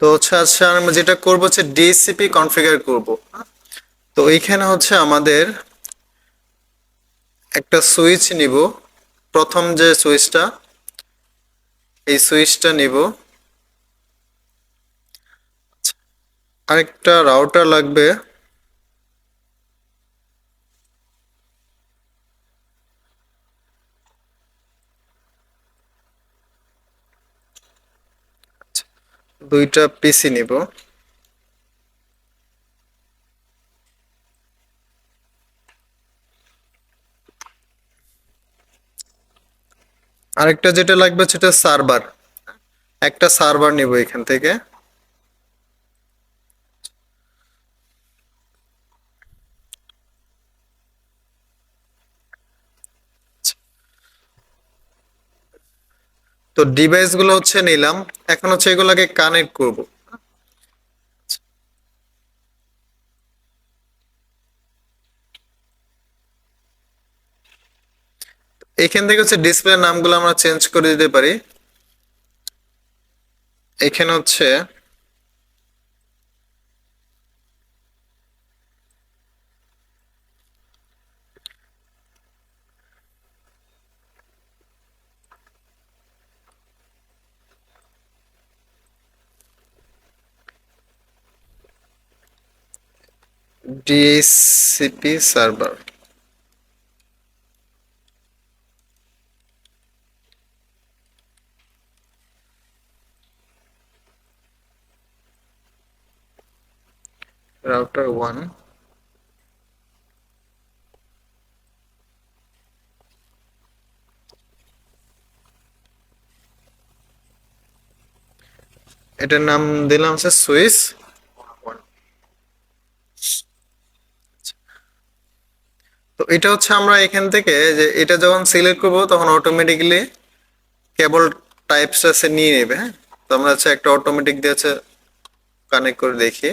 তো হচ্ছে আজকে আমরা যেটা করব হচ্ছে ডিসিপি কনফিগার করব। তো এইখানে হচ্ছে আমাদের একটা সুইচ নিব। প্রথম যে সুইচটা এই সুইচটা নিব। আরেকটা রাউটার লাগবে। দুইটা পিসি নিব। আরেকটা যেটা লাগবে সেটা সার্ভার। একটা সার্ভার নিব এখান থেকে। তো ডিভাইসগুলো হচ্ছে নিলাম। এখন হচ্ছে এগুলোকে কানেক্ট করব। এখান থেকে হচ্ছে ডিসপ্লে নামগুলো আমরা চেঞ্জ করে দিতে পারি। এখানে হচ্ছে ডিএসসিপি সার্ভার router 1 এটার নাম দিলাম হচ্ছে সুইস তো এটা হচ্ছে আমরা এখান থেকে যে এটা যখন সিলেক্ট করব, তখন অটোমেটিক্যালি কেবল টাইপসটা সে নিয়ে নেবে হ্যাঁ? তো আমরা হচ্ছে একটা অটোমেটিক দিয়ে হচ্ছে কানেক্ট করে দেখি।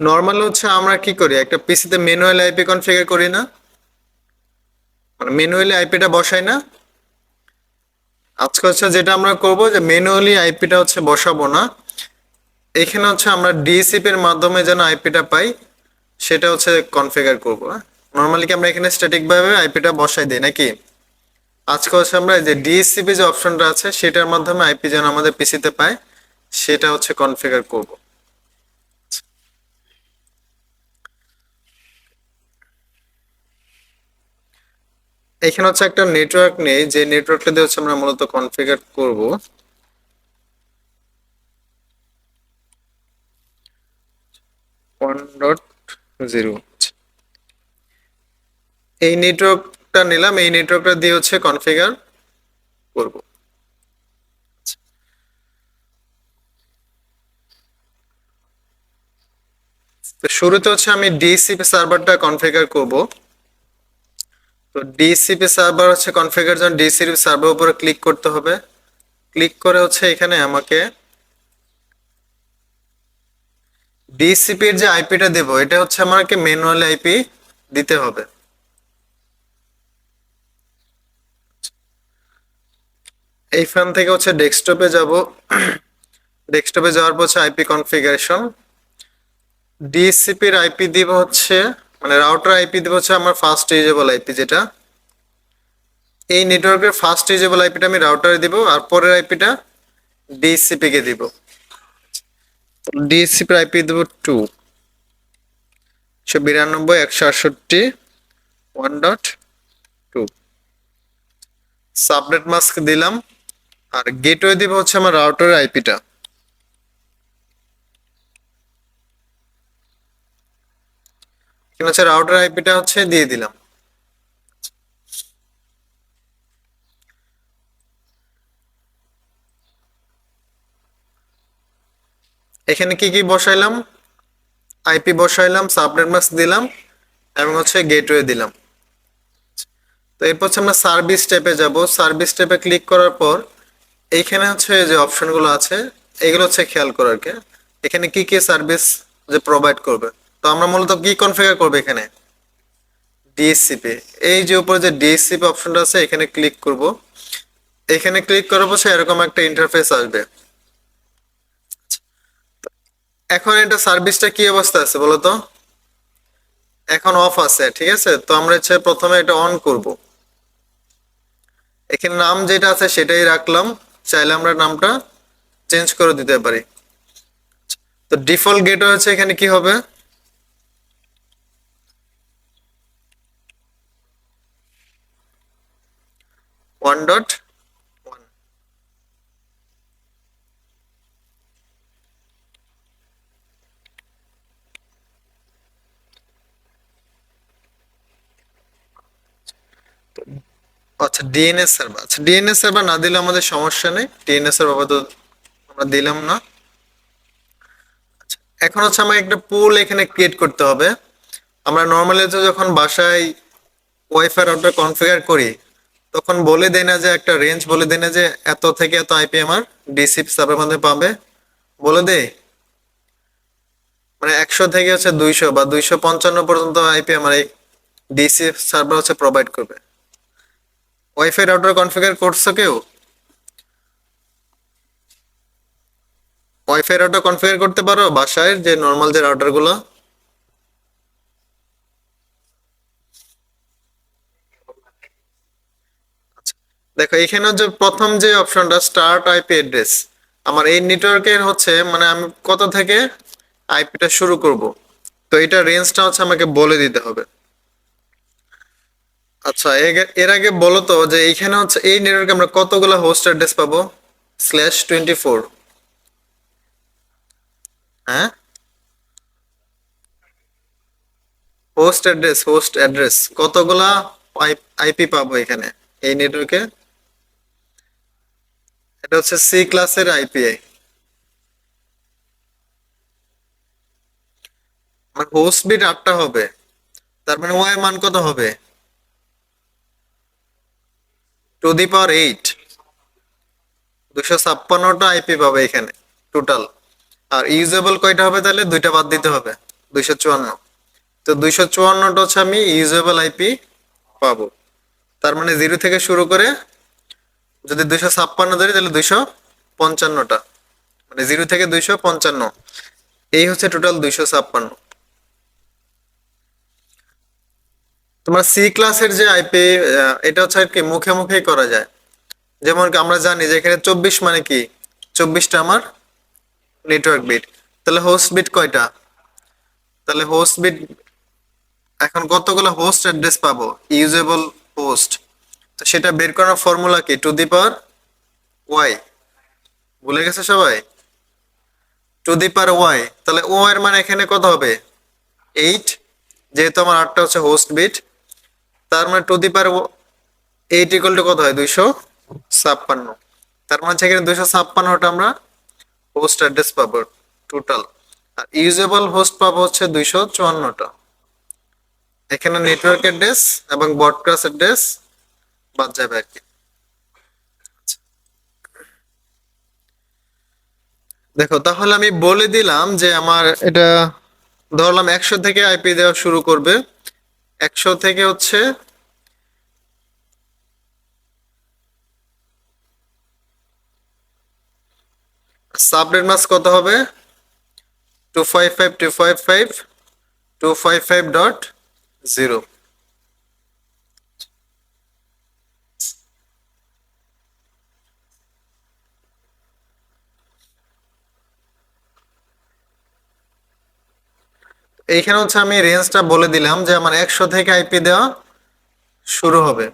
নর্মাল হচ্ছে আমরা কি করি? একটা পিসিতে ম্যানুয়াল আইপি কনফিগার করি না। ম্যানুয়ালি আইপিটা বসাই না। আজকে হচ্ছে যেটা আমরা করব যে ম্যানুয়ালি আইপিটা হচ্ছে বসাবো না। এখানে হচ্ছে আমরা ডিএসিপি এর মাধ্যমে যেন আইপিটা পাই, সেটা হচ্ছে কনফিগার করব। নর্মালি কি আমরা এখানে স্ট্যাটিক ভাবে আইপিটা বসাই দিই নাকি? আজকে হচ্ছে আমরা যে ডিএসসিপি যে অপশনটা আছে, সেটার মাধ্যমে আইপি যেন আমাদের পিসিতে পায়, সেটা হচ্ছে কনফিগার করব। এখানে হচ্ছে একটা নেটওয়ার্ক নেই, যে নেটওয়ার্কটা দিয়ে হচ্ছে আমরা মূলত কনফিগার করব। এই নেটওয়ার্কটা নিলাম, এই নেটওয়ার্কটা দিয়ে হচ্ছে কনফিগার করব। শুরুতে হচ্ছে আমি ডিসিপি সার্ভারটা কনফিগার করব। তো ডিসিপি সার্ভার হচ্ছে কনফিগার জন্য ডিসিপি সার্ভার উপরে ক্লিক করতে হবে। ক্লিক করে হচ্ছে এখানে আমাকে ডিসিপি এর যে আইপিটা দেব, এটা হচ্ছে আমাকে ম্যানুয়ালি আইপি দিতে হবে। এইখান থেকে হচ্ছে ডেস্কটপে যাব। ডেস্কটপে যাওয়ার পর হচ্ছে আইপি কনফিগারেশন ডিসিপির আইপি দিব হচ্ছে মানে রাউটার আইপি দিব হচ্ছে আমার ফার্স্ট ইউজেবল আইপি যেটা। এই নেটওয়ার্কের ফার্স্ট ইউজেবল আইপিটা আমি রাউটারে দিব, আর পরের আইপিটা ডিসিপি কে দিব। ডিসিপি আইপি দেব টু একশো বিরানব্বই, একশো আটষট্টি one dot two subnet mask দিলাম, আর গেটওয়ে দিব হচ্ছে আমার রাউটারের আইপিটা এখানে হচ্ছে রাউটার আইপিটা হচ্ছে দিয়ে দিলাম। এখানে কি কি বসাইলাম? আইপি বসাইলাম সাবনেট মাস্ক দিলাম এবং হচ্ছে গেটওয়ে দিলাম। তো এরপর হচ্ছে আমরা সার্ভিস স্টেপে যাব। সার্ভিস স্টেপে ক্লিক করার পর এইখানে হচ্ছে যে অপশনগুলো আছে, এগুলো হচ্ছে খেয়াল করার কে। এখানে কি কি সার্ভিস যে প্রোভাইড করবে? তো আমরা মূলত কি কনফিগার করব এখানে? ডিএসসিপি এই যে উপরে যে ডিএসসিপি অপশনটা আছে, এখানে ক্লিক করব। এখানে ক্লিক করার পর এরকম একটা ইন্টারফেস আসবে। এখন এটা সার্ভিসটা কি অবস্থা আছে বলো তো? এখন অফ আছে, ঠিক আছে? তো আমরা হচ্ছে প্রথমে এটা অন করব। এখানে নাম যেটা আছে সেটাই রাখলাম। চাইলে আমরা নামটা চেঞ্জ করে দিতে পারি। তো ডিফল্ট গেট হচ্ছে এখানে কি হবে? ওয়ান ডট ওয়ান আচ্ছা ডিএনএস সার্ভার আচ্ছা ডিএনএস সার্ভার না দিলে আমাদের সমস্যা নেই। ডিএনএস সার্ভার তো আমরা দিলাম না। আচ্ছা, এখন হচ্ছে আমাকে একটা পুল এখানে ক্রিয়েট করতে হবে। আমরা নর্মালি তো যখন বাসায় ওয়াইফাই রাউটার কনফিগার করি তখন বলে দেয় না যে একটা রেঞ্জ বলে দেয় না যে এত থেকে এত আইপি আমার ডিসি সার্ভার মধ্যে পাবে। বলে দেয় মানে একশো থেকে হচ্ছে দুইশো বা দুইশো পঞ্চান্ন পর্যন্ত আইপি আমার এই ডিসি সার্ভার হচ্ছে প্রোভাইড করবে। ওয়াইফাই রাউটার কনফিগার করছ কেউ? ওয়াইফাই রাউটার কনফিগার করতে পারো বাসায় যে নর্মাল যে রাউটারগুলো? আচ্ছা, দেখো এখানে যে প্রথম যে অপশনটা স্টার্ট আইপি অ্যাড্রেস আমার এই নেটওয়ার্কের হচ্ছে মানে আমি কত থেকে আইপিটা শুরু করব? তো এটা রেঞ্জটা হচ্ছে আমাকে বলে দিতে হবে। আচ্ছা এর আগে বলো তো যে এইখানে হচ্ছে এই নেটওয়ার্কে আমরা কতগুলো হোস্ট অ্যাড্রেস পাবো? স্ল্যাশ টোয়েন্টি ফোর হ্যাঁ? হোস্ট অ্যাড্রেস হোস্ট অ্যাড্রেস কতগুলা আইপি পাবো এখানে এই নেটওয়ার্কে এটা হচ্ছে সি ক্লাসের আইপিআই আমার হোস্ট বিট আটটা হবে। তার মানে ওয়াই মান কত হবে? টু দি পাওয়ার এইট দুশো ছাপ্পান্নটা আইপি পাবে এখানে টোটাল আর ইউজেবল কয়টা হবে তাহলে? দুইটা বাদ দিতে হবে, দুইশো চুয়ান্ন। তো দুইশো চুয়ান্নটা হচ্ছে আমি ইউজেবল আইপি পাবো। তার মানে জিরো থেকে শুরু করে যদি দুইশো ছাপ্পান্ন ধরি তাহলে দুইশো পঞ্চান্নটা। মানে জিরো থেকে দুইশো পঞ্চান্ন। এই হচ্ছে টোটাল দুইশো ছাপ্পান্ন। তোমার সি ক্লাসের যে আইপি এটা হচ্ছে আর কি মুখে মুখেই করা যায়। যেমন আমরা জানি যে এখানে চব্বিশ মানে কি? চব্বিশটা আমার নেটওয়ার্ক বিট তাহলে হোস্ট বিট কয়টা? তাহলে হোস্ট বিট এখন কতগুলো হোস্ট অ্যাড্রেস পাবো? ইউজেবল হোস্ট তো সেটা বের করার ফর্মুলা কি? টু দি পাওয়ার ওয়াই ভুলে গেছে সবাই? টু দি পাওয়ার ওয়াই তাহলে ও এর মানে এখানে কত হবে? এইট যেহেতু আমার আটটা হচ্ছে হোস্ট বিট তার মানে to the power eight equal to কত হয়? দুইশো ছাপ্পান্ন। তার মানে সেখানে দুইশো ছাপ্পান্নটা আমরা হোস্ট অ্যাড্রেস পাবো টোটাল আর ইউজেবল হোস্ট পাবো হচ্ছে দুইশো চুয়ান্নটা। এখানে নেটওয়ার্ক অ্যাড্রেস এবং ব্রডকাস্ট অ্যাড্রেস বাদ যাবে আর কি। দেখো, তাহলে আমি বলে দিলাম যে আমার এটা, ধরলাম একশো থেকে আইপি দেওয়া শুরু করবে। একশো থেকে হচ্ছে সাবরেট মাস কত হবে? Two five five two five five two five five dot zero এইখানে হচ্ছে আমি রেঞ্জটা বলে দিলাম যে আমার একশো থেকে আইপি দেওয়া শুরু হবে।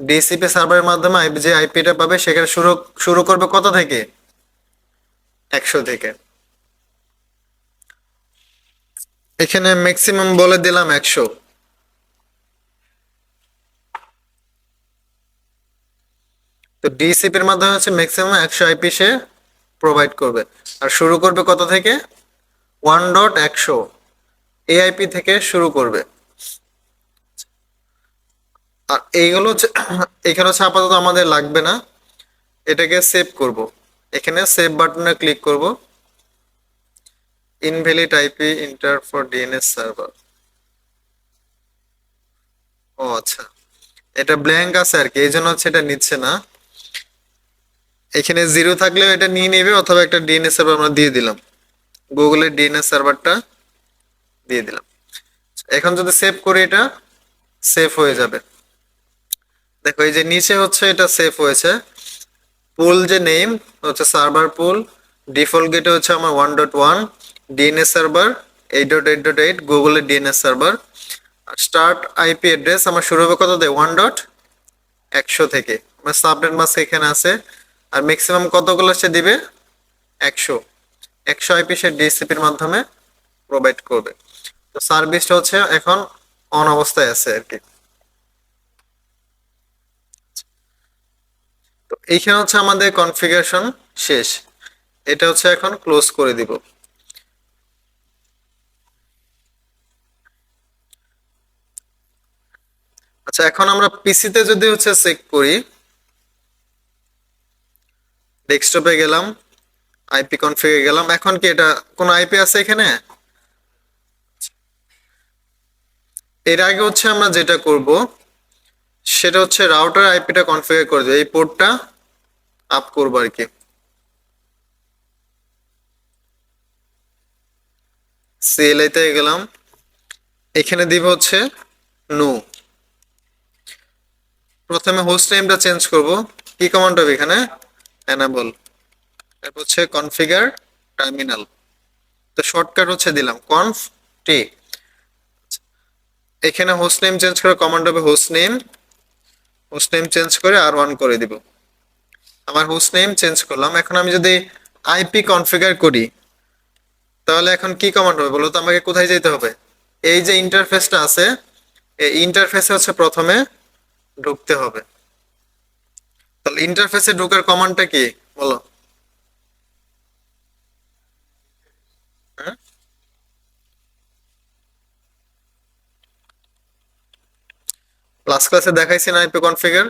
ডিসিপি সার্ভারের মাধ্যমে আইপি যে আইপিটা পাবে সেখানে শুরু শুরু করবে কত থেকে? একশো থেকে। এখানে ম্যাক্সিমাম বলে দিলাম একশো। তো ডিসিপির মাধ্যমে হচ্ছে ম্যাক্সিমাম একশো আইপি সে প্রোভাইড করবে। আর শুরু করবে কত থেকে? ওয়ান ডট একশো। এআইপি থেকে শুরু করবে। আর এইগুলো এখানে হচ্ছে আপাতত আমাদের লাগবে না। এটাকে সেভ করব। এখানে সেভ বাটনে ক্লিক করব। Invalid IP enter for DNS server ও আচ্ছা। এটা ব্ল্যাঙ্ক আছে আর কি, এই জন্য হচ্ছে এটা নিচ্ছে না। এখানে জিরো থাকলেও এটা নিয়ে নেবে, অথবা একটা ডিএনএস সার্ভার আমরা দিয়ে দিলাম। গুগলের ডিএনএস সার্ভারটা দিয়ে দিলাম। এখন যদি সেভ করি এটা সেভ হয়ে যাবে। দেখো, এই যে নিচে হচ্ছে এটা সেভ হয়েছে। পুল যে নেম, হচ্ছে সার্ভার পুল। ডিফল্ট গেটে হচ্ছে আমার one dot one DNS server eight dot eight dot eight গুগলের DNS server start IP address আমার শুরু হবে কত দেয়? ওয়ান ডট একশো থেকে। আমার সাবনেট মাস্ক এখানে আছে। আর ম্যাক্সিমাম কতগুলো সে দিবে? একশো। একশো আইপি সে ডিসিপির মাধ্যমে প্রোভাইড করবে। তো সার্ভিসটা হচ্ছে এখন অন অবস্থায় আছে আর কি তো এইখানে হচ্ছে আমাদের কনফিগারেশন শেষ। এটা হচ্ছে এখন ক্লোজ করে দিব। আচ্ছা এখন আমরা পিসিতে যদি হচ্ছে চেক করি ডেস্কটপে গেলাম আইপি কনফিগে গেলাম। এখন কি এটা কোন আইপি আছে এখানে? এর আগে হচ্ছে আমরা যেটা করব, সেটা হচ্ছে রাউটার আইপিটা কনফিগার করে দেবো এই পোর্টটা আপ করব আর কি। সিএলআইতে গেলাম। এখানে দিব হচ্ছে নো প্রথমে হোস্ট নেমটা চেঞ্জ করব। কি কমান্ড হবে এখানে? এনাবল তারপর হচ্ছে কনফিগার টার্মিনাল তো শর্টকাট হচ্ছে দিলাম। কনফ টি এখানে হোস্ট নেম চেঞ্জ করে কমান্ড হবে host name host name change করে আর ওয়ান করে দিব। আমার হোস্ট নেম চেঞ্জ করলাম। এখন আমি যদি আইপি কনফিগার করি, তাহলে এখন কি কমান্ড হবে বলো তো? আমাকে কোথায় যেতে হবে? এই যে ইন্টারফেসটা আছে, এই ইন্টারফেসে হচ্ছে প্রথমে ঢুকতে হবে। তাহলে ইন্টারফেসে ঢোকার কমান্ডটা কি? বলো। লাস্ট ক্লাসে দেখাইছি না আইপি কনফিগার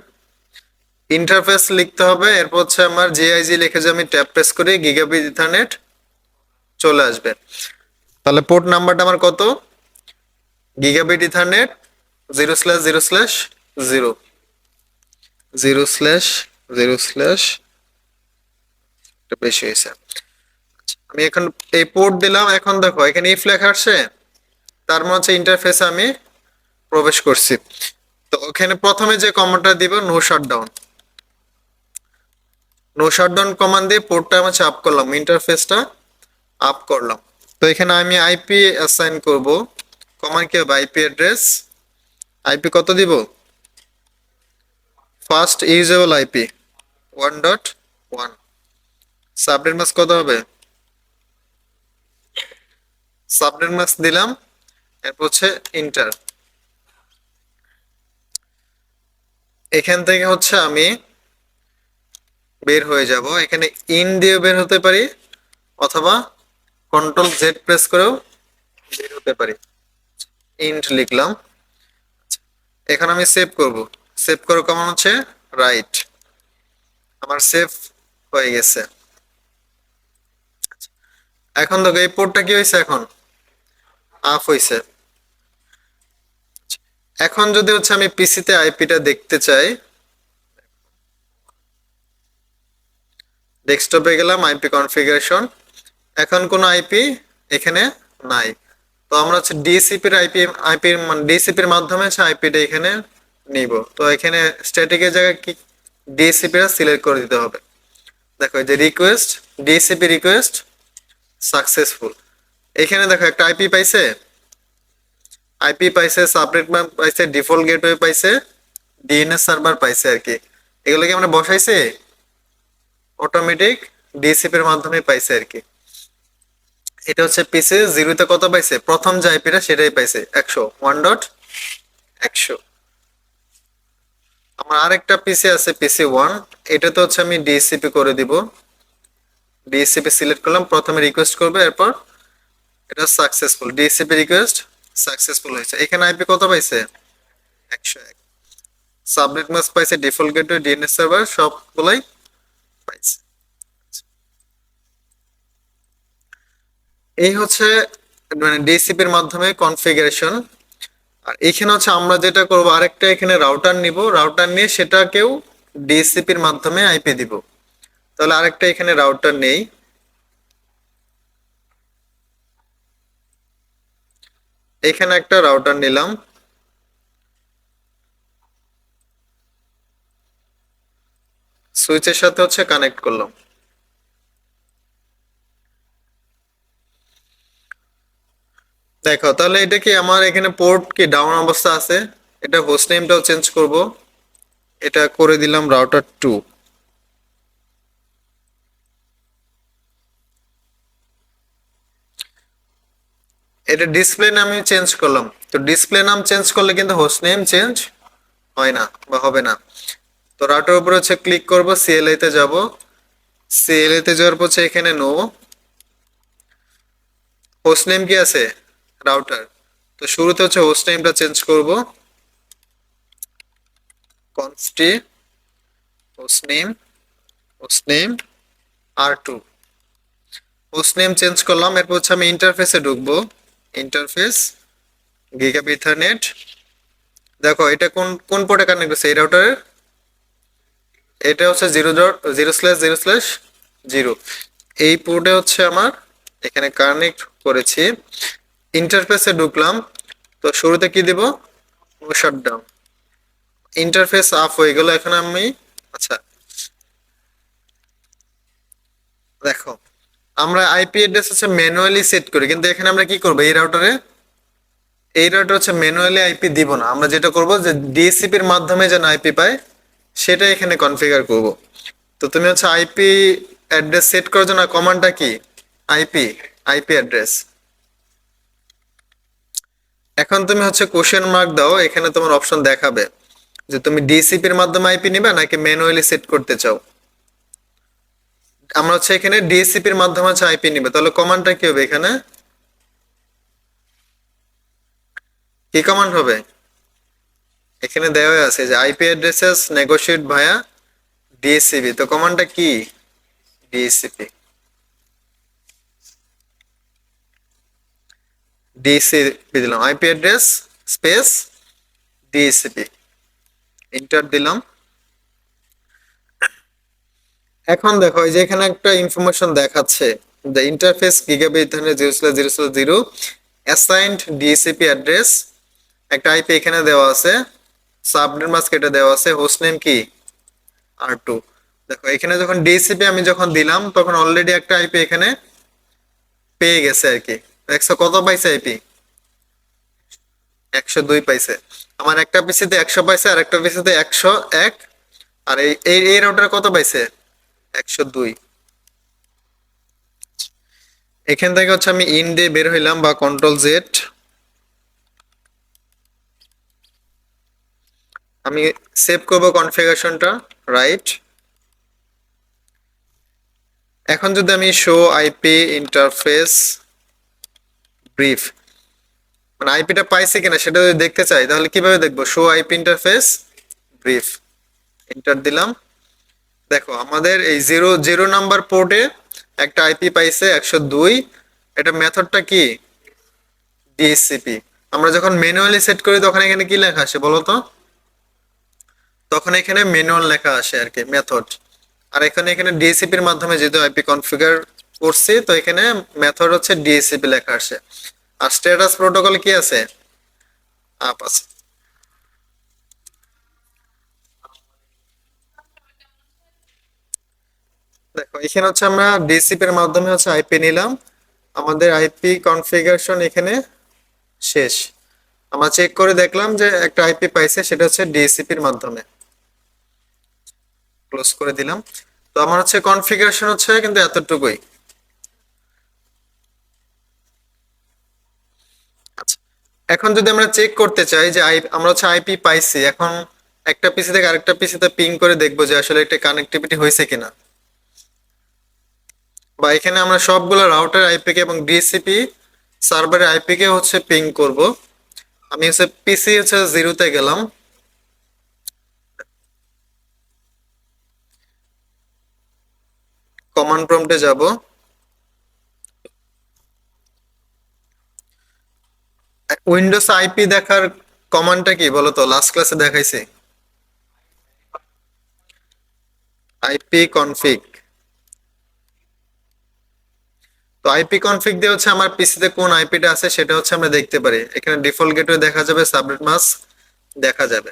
ইন্টারফেস লিখতে হবে এরপর হচ্ছে আমার জিআইজি লিখে যে আমি ট্যাপ প্রেস করি গিগাবিট ইথারনেট চলে আসবে। তাহলে পোর্ট নাম্বারটা আমার কত? Gigabit Ethernet zero slash zero slash zero zero slash zero slash বেশি হয়েছে। আচ্ছা, আমি এখন এই পোর্ট দিলাম এখন দেখো এখানে ইফ লেখা আসছে তার মানে হচ্ছে ইন্টারফেসে আমি প্রবেশ করছি। তো ওখানে প্রথমে যে কমান্ডটা দিব no shutdown no shutdown command দিয়ে পোর্টটা আমি আপ করলাম ইন্টারফেসটা আপ করলাম। তো এখানে আমি আইপি অ্যাসাইন করব। কমান্ড কি হবে? আইপি অ্যাড্রেস আইপি কত দিব? First usable IP one dot one subnet mask কত হবে? সাবনেট মাস্ক দিলাম, এরপর হচ্ছে ইন্টার এখান থেকে হচ্ছে আমি বের হয়ে যাব। এখানে ইন দিয়ে বের হতে পারি অথবা কন্ট্রোল জেড প্রেস করেও বের হতে পারি। ইন্ট লিখলাম। এখন আমি সেভ করব। সেভ করো কেমন হচ্ছে রাইট আমার সেভ হয়ে গেছে। এখন দেখো, এই পোর্টটা কি হয়েছে এখন? আপ হয়েছে। এখন যদি হচ্ছে আমি পিসিতে আইপিটা দেখতে চাই ডেস্কটপে গেলাম আইপি কনফিগারেশন এখন কোনো আইপি এখানে নাই। তো আমরা হচ্ছে ডিসিপির আইপি আইপির ডিসিপির মাধ্যমে হচ্ছে আইপিটা এখানে নিব। তো এখানে স্ট্যাটিকের জায়গায় কি ডিসিপিটা সিলেক্ট করে দিতে হবে। দেখো যে রিকোয়েস্ট ডিসিপি রিকোয়েস্ট সাকসেসফুল এখানে দেখো একটা আইপি পাইছে আইপি পাইছে সাবনেট ম্যাপ পাইছে ডিফল্ট গেটওয়ে পাইছে ডিএনএস সার্ভার পাইছে আর কি। এগুলো কি আমরা বসাইছে অটোমেটিক ডিসিপির মাধ্যমে পাইছে আর কি। এটা হচ্ছে পিসি জিরোতে কত পাইছে? প্রথম যে আইপিটা সেটাই পাইছে, একশো ওয়ান ডট একশো। আমার আরেকটা পিসি আছে পিসি ওয়ান এটাতে হচ্ছে আমি ডিসিপি করে দিব। ডিসিপি সিলেক্ট করলাম, প্রথমে রিকোয়েস্ট করবে, এরপর এটা সাকসেসফুল ডিসিপি রিকোয়েস্ট সাকসেসফুল হয়েছে। এখানে আইপি কত পাইছে? একশো এক। সাবনেট মাস পাইছে ডিফল্ট গেটওয়ে ডিএনএস সার্ভার সবগুলাই পাইছে। এই হচ্ছে মানে ডিসিপির মাধ্যমে কনফিগারেশন আর এখানে হচ্ছে আমরা যেটা করব, আরেকটা এখানে রাউটার নিব। রাউটার নিয়ে সেটাকেও ডিসিপির মাধ্যমে আইপি দিব। তাহলে আরেকটা এখানে রাউটার নেই। এখানে একটা রাউটার নিলাম। সুইচের সাথে হচ্ছে কানেক্ট করলাম। দেখো, তাহলে এটা কি আমার এখানে পোর্ট কি ডাউন অবস্থা আছে? এটা হোস্ট নেমটাও চেঞ্জ করব। এটা করে দিলাম রাউটার টু এটা ডিসপ্লে নাম চেঞ্জ করলাম। তো ডিসপ্লে নাম চেঞ্জ করলে কিন্তু হোস্ট নেম চেঞ্জ হয় না বা হবে না। তো রাউটার উপরে হচ্ছে ক্লিক করব সিএলআই তে যাব। সিএলআই তে যাওয়ার পর এখানে নো হোস্ট নেম কি আছে? রাউটার তো শুরুতে হচ্ছে হোস্ট নেমটা চেঞ্জ করব। Conf t host name host name R two host name change করলাম, এরপর হচ্ছে আমি ইন্টারফেসে ঢুকবো। ইন্টারফেস গিগাব ইথারনেট দেখো, এটা কোন কোন পোর্টে কানেক্ট করছে? এই রাউটারের এটা হচ্ছে zero dot zero slash zero slash zero এই পোর্টে হচ্ছে আমার, এখানে কানেক্ট করেছি। ইন্টারফেসে ঢুকলাম। তো শুরুতে কি দিব? শাটডাউন ইন্টারফেস অফ হয়ে গেল। এখন আমি আচ্ছা দেখো আমরা আইপি অ্যাড্রেস হচ্ছে ম্যানুয়ালি সেট করি, কিন্তু এখানে আমরা কি করব? এই রাউটারে এই রাউটার হচ্ছে ম্যানুয়ালি আইপি দিব না। আমরা যেটা করব যে ডিএসসিপি এর মাধ্যমে যেন আইপি পায় সেটা এখানে কনফিগার করব। তো তুমি হচ্ছে আইপি অ্যাড্রেস সেট করার জন্য কমান্ডটা কি? আইপি আইপি অ্যাড্রেস এখন তুমি হচ্ছে কোশ্চেন মার্ক দাও, এখানে তোমার অপশন দেখাবে যে তুমি ডিসিপি এর মাধ্যমে আইপি নিবে নাকি ম্যানুয়ালি সেট করতে চাও। আমরা হচ্ছে এখানে ডিএসসিপি এর মাধ্যমে হচ্ছে আইপি নিবে। তাহলে কমান্ডটা কি হবে এখানে? কি কমান্ড হবে? এখানে দেওয়া আছে যে IP addresses negotiate via DHCP তো কমান্ডটা কি? ডিএসসিপি ডিএসসিপি দিলাম। IP address space DHCP enter দিলাম। এখন দেখো, এই যে এখানে একটা ইনফরমেশন দেখাচ্ছে the interface gigabit Ethernet zero slash zero slash zero assigned DHCP address একটা আইপি এখানে দেওয়া আছে সাবনেট মাস্ক এটা দেওয়া আছে হোস্ট নেম কি? আর টু দেখো, এখানে যখন ডিএসিপি আমি যখন দিলাম, তখন অলরেডি একটা আইপি এখানে পেয়ে গেছে আর কি। একশো কত পাইছে আইপি একশো দুই পাইছে। আমার একটা পিসিতে একশো পাইছে আর একটা পিসিতে একশো এক, আর এই এই এই রাউটার কত পাইছে? এখান থেকে হচ্ছে আমি ইন দিয়ে বের হইলাম বা কন্ট্রোল জেড আমি সেভ করব কনফিগারেশনটা রাইট এখন যদি আমি শো আইপি ইন্টারফেস ব্রিফ মানে আইপিটা পাইছি কিনা সেটা যদি দেখতে চাই, তাহলে কীভাবে দেখব? Show IP interface brief enter দিলাম। দেখো, আমাদের এই জিরো জিরো নাম্বার পোর্টে একটা আইপি পাইছে একশো দুই। এটা মেথডটা কি? ডিএসসিপি আমরা যখন ম্যানুয়ালি সেট করি, তখন এখানে কি লেখা আসে বলো তো? তখন এখানে ম্যানুয়াল লেখা আসে আর কি মেথড আর এখানে এখানে ডিএসসিপি এর মাধ্যমে যেহেতু আইপি কনফিগার করছি, তো এখানে মেথড হচ্ছে ডিএসসিপি লেখা আসে। আর স্ট্যাটাস প্রোটোকল কি আছে? আপ আছে। দেখো, এখানে হচ্ছে আমরা ডিসিপি এর মাধ্যমে হচ্ছে আইপি নিলাম। আমাদের আইপি কনফিগারেশন এখানে শেষ। আমরা চেক করে দেখলাম যে একটা আইপি পাইছে, সেটা হচ্ছে ডিসিপি এর মাধ্যমে। ক্লোজ করে দিলাম। তো আমার হচ্ছে কনফিগারেশন হচ্ছে কিন্তু এতটুকুই। আচ্ছা এখন যদি আমরা চেক করতে চাই যে আমরা হচ্ছে আইপি পাইছি, এখন একটা পিসি থেকে আরেকটা পিসিতে পিং করে দেখব যে আসলে একটা কানেক্টিভিটি হয়েছে কিনা। বা এখানে আমরা সবগুলো রাউটার আইপি এবং ডিএসসিপি সার্ভারের আইপি কে হচ্ছে পিং করব। আমি হচ্ছে পিসি হচ্ছে জিরোতে গেলাম। কমান্ড প্রম্পটে যাব। উইন্ডোজ আইপি দেখার কমান্ডটা কি বলো তো লাস্ট ক্লাসে দেখাইছি। আইপি কনফিগ তো আইপি কনফিগ দিয়ে হচ্ছে আমার পিসিতে কোন আইপিটা আছে সেটা হচ্ছে আমরা দেখতে পারি। এখানে ডিফল্ট গেটওয়ে দেখা যাবে সাবনেট মাস্ক দেখা যাবে।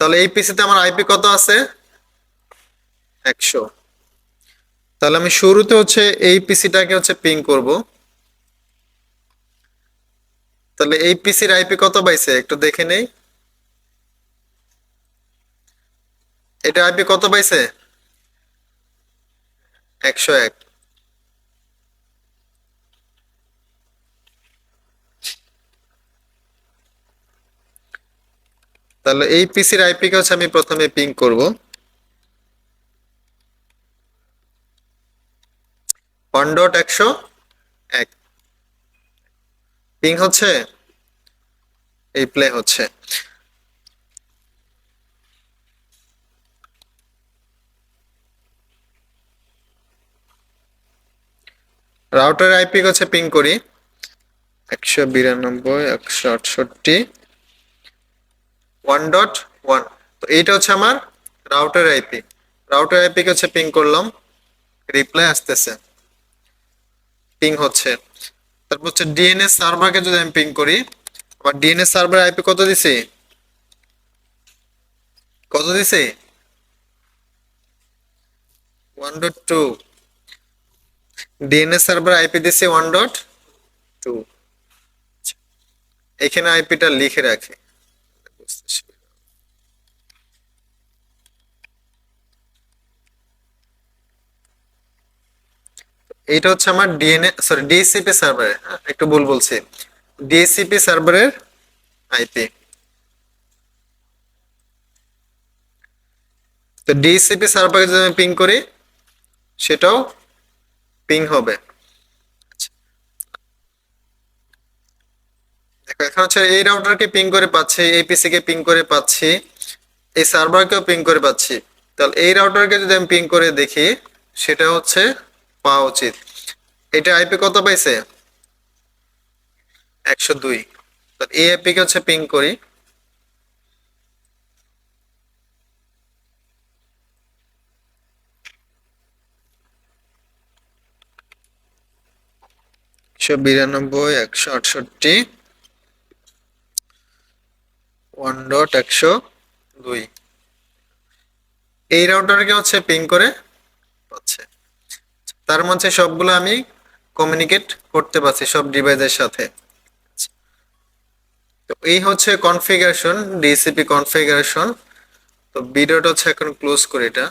তাহলে এই পিসিতে আমার আইপি কত আছে? একশো। তাহলে আমি শুরুতে হচ্ছে এই পিসিটাকে হচ্ছে পিং করব। তাহলে এই পিসির আইপি কত পাইছে? একটু দেখে নেই। এটা আইপি কত পাইছে? একশো এক। তাহলে এই পিসির আইপি কে হচ্ছে আমি প্রথমে পিং করব। ওয়ান ডট একশো এক। পিং হচ্ছে? এই প্লে হচ্ছে। রাউটার আইপি হচ্ছে পিং করি। একশো বিরানব্বই, একশো আটষট্টি। ওয়ান ডট ওয়ান তো এইটা হচ্ছে আমার রাউটার আইপি রাউটার আইপি হচ্ছে পিং করলাম। রিপ্লাই আসতেছে। পিং হচ্ছে। তারপর হচ্ছে ডিএনএস সার্ভারকে যদি আমি পিং করি, আবার ডিএনএস সার্ভার আইপি কত দিছি? কত দিছি? One dot two DNS server IP দিছি ওয়ান ডট টু এখানে আইপিটা লিখে রাখি। এইটা হচ্ছে আমার ডিএনএ সরি ডিএসসিপি সার্ভারে একটু ভুল বলছি। ডিএসসিপি সার্ভারের আইপি তো ডিএসসিপি সার্ভারে যদি আমি পিং করি, সেটাও পিং হবে। দেখো, এখন হচ্ছে এই রাউটারকে পিং করে পাচ্ছি, এই পিসি কে পিং করে পাচ্ছি, এই সার্ভারকেও পিং করে পাচ্ছি। তাহলে এই রাউটারকে যদি আমি পিং করে দেখি, সেটা হচ্ছে পাওয়া উচিত। এটা আইপি কত পাইছে? একশো দুই। এই আইপি কে হচ্ছে পিং করি। একশো বিরানব্বই, একশো আটষট্টি, ওয়ান ডট একশো দুই। এই রাউটারকে হচ্ছে পিং করে পাচ্ছে। তার মধ্যে সবগুলো আমি কমিউনিকেট করতে পারছি সব ডিভাইসের সাথে। তো এই হচ্ছে কনফিগারেশন ডিসিপি কনফিগারেশন তো ভিডিওটা হচ্ছে এখন ক্লোজ করে এটা।